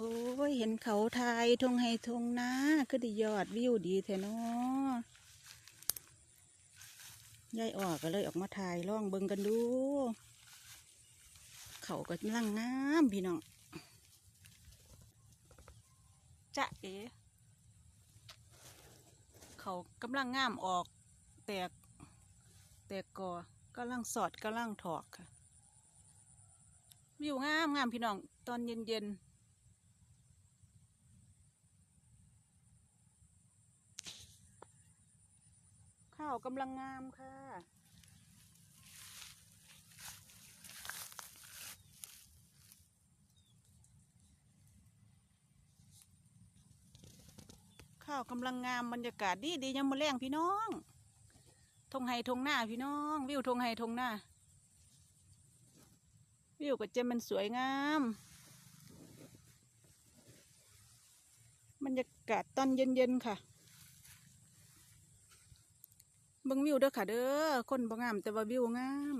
โอ้ยเห็นเขาทายทงให้ทงนะก็ดียอดวิวดีแท้เนาะยายออกก็เลยออกมาถ่ายล่องเบิงกันดู เขาก็กำลังงามพี่น้องจะเอ๋เขากำลังงามออก แตก แตกกอกำลังสอดกำลังถอกค่ะวิวงามงามพี่น้อง ตอนเย็นเย็นๆข้าว กำลังงามค่ะ ข้าวกำลังงามบรรยากาศดีดียังมาแรงพี่น้องทงไฮทงหน้าพี่น้อง วิวทงไฮทงหน้า วิวก็จมันสวยงามบรรยากาศตอนเย็นๆค่ะ เบิ่งวิวเด้อค่ะเด้อคนบ่งามแต่ว่าวิวงาม